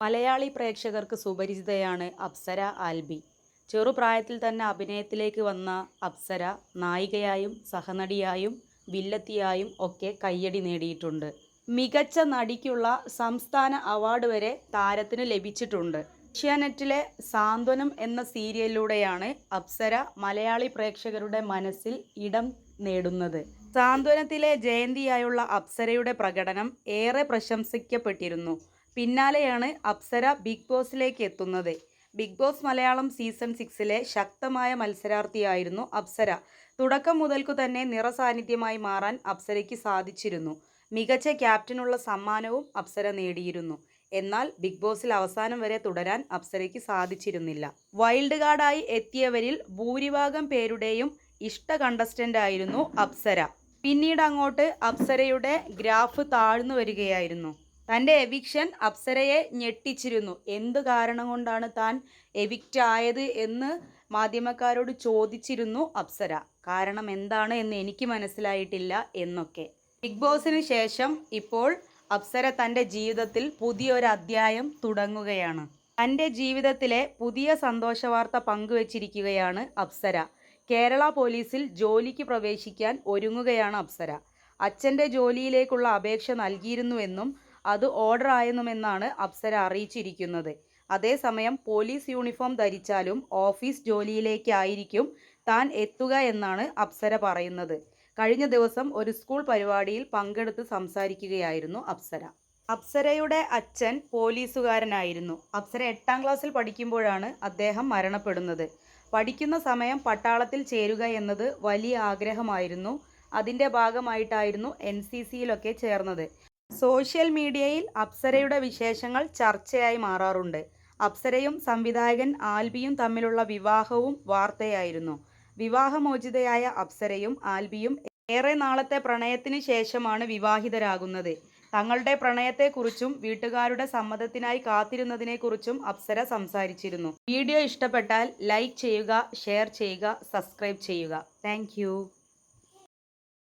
മലയാളി പ്രേക്ഷകർക്ക് സുപരിചിതയാണ് അപ്സര ആൽബി. ചെറുപ്രായത്തിൽ തന്നെ അഭിനയത്തിലേക്ക് വന്ന അപ്സര നായികയായും സഹനടിയായും വില്ലത്തിയായും ഒക്കെ കയ്യടി നേടിയിട്ടുണ്ട്. മികച്ച നടിക്കുള്ള സംസ്ഥാന അവാർഡ് വരെ താരത്തിന് ലഭിച്ചിട്ടുണ്ട്. ഏഷ്യാനെറ്റിലെ സാന്ത്വനം എന്ന സീരിയലിലൂടെയാണ് അപ്സര മലയാളി പ്രേക്ഷകരുടെ മനസ്സിൽ ഇടം നേടുന്നത്. സാന്ത്വനത്തിലെ ജയന്തിയായുള്ള അപ്സരയുടെ പ്രകടനം ഏറെ പ്രശംസിക്കപ്പെട്ടിരുന്നു. പിന്നാലെയാണ് അപ്സര ബിഗ് ബോസിലേക്ക് എത്തുന്നത്. ബിഗ് ബോസ് മലയാളം സീസൺ സിക്സിലെ ശക്തമായ മത്സരാർത്ഥിയായിരുന്നു അപ്സര. തുടക്കം മുതൽക്കു തന്നെ നിറസാന്നിധ്യമായി മാറാൻ അപ്സരയ്ക്ക് സാധിച്ചിരുന്നു. മികച്ച ക്യാപ്റ്റനുള്ള സമ്മാനവും അപ്സര നേടിയിരുന്നു. എന്നാൽ ബിഗ് ബോസിൽ അവസാനം വരെ തുടരാൻ അപ്സരയ്ക്ക് സാധിച്ചിരുന്നില്ല. വൈൽഡ് കാർഡായി എത്തിയവരിൽ ഭൂരിഭാഗം പേരുടെയും ഇഷ്ട കണ്ടസ്റ്റന്റ് ആയിരുന്നു അപ്സര. പിന്നീട് അങ്ങോട്ട് അപ്സരയുടെ ഗ്രാഫ് താഴ്ന്നു വരികയായിരുന്നു തന്റെ എവിക്ഷൻ അപ്സരയെ ഞെട്ടിച്ചിരുന്നു. എന്ത് കാരണം കൊണ്ടാണ് താൻ എവിക്റ്റ് ആയത് എന്ന് മാധ്യമക്കാരോട് ചോദിച്ചിരുന്നു അപ്സര. കാരണം എന്താണ് എന്ന് എനിക്ക് മനസ്സിലായിട്ടില്ല എന്നൊക്കെ. ബിഗ് ബോസിന് ശേഷം ഇപ്പോൾ അപ്സര തന്റെ ജീവിതത്തിൽ പുതിയൊരു അധ്യായം തുടങ്ങുകയാണ്. തന്റെ ജീവിതത്തിലെ പുതിയ സന്തോഷ വാർത്ത പങ്കുവച്ചിരിക്കുകയാണ് അപ്സര. കേരള പോലീസിൽ ജോലിക്ക് പ്രവേശിക്കാൻ ഒരുങ്ങുകയാണ് അപ്സര. അച്ഛന്റെ ജോലിയിലേക്കുള്ള അപേക്ഷ നൽകിയിരുന്നുവെന്നും അത് ഓർഡർ ആയെന്നുമെന്നാണ് അപ്സര അറിയിച്ചിരിക്കുന്നത്. അതേസമയം പോലീസ് യൂണിഫോം ധരിച്ചാലും ഓഫീസ് ജോലിയിലേക്കായിരിക്കും താൻ എത്തുക എന്നാണ് അപ്സര പറയുന്നത്. കഴിഞ്ഞ ദിവസം ഒരു സ്കൂൾ പരിപാടിയിൽ പങ്കെടുത്ത് സംസാരിക്കുകയായിരുന്നു അപ്സര. അപ്സരയുടെ അച്ഛൻ പോലീസുകാരനായിരുന്നു. അപ്സര എട്ടാം ക്ലാസ്സിൽ പഠിക്കുമ്പോഴാണ് അദ്ദേഹം മരണപ്പെടുന്നത്. പഠിക്കുന്ന സമയം പട്ടാളത്തിൽ ചേരുക എന്നത് വലിയ ആഗ്രഹമായിരുന്നു. അതിന്റെ ഭാഗമായിട്ടായിരുന്നു എൻ സി സിയിലൊക്കെ ചേർന്നത്. സോഷ്യൽ മീഡിയയിൽ അപ്സരയുടെ വിശേഷങ്ങൾ ചർച്ചയായി മാറാറുണ്ട്. അപ്സരയും സംവിധായകൻ ആൽബിയും തമ്മിലുള്ള വിവാഹവും വാർത്തയായിരുന്നു. വിവാഹമോചിതയായ അപ്സരയും ആൽബിയും ഏറെ നാളത്തെ പ്രണയത്തിന് ശേഷമാണ് വിവാഹിതരാകുന്നത്. തങ്ങളുടെ പ്രണയത്തെക്കുറിച്ചും വീട്ടുകാരുടെ സമ്മതത്തിനായി കാത്തിരുന്നതിനെക്കുറിച്ചും അപ്സര സംസാരിച്ചിരുന്നു. വീഡിയോ ഇഷ്ടപ്പെട്ടാൽ ലൈക്ക് ചെയ്യുക ഷെയർ ചെയ്യുക സബ്സ്ക്രൈബ് ചെയ്യുക. താങ്ക്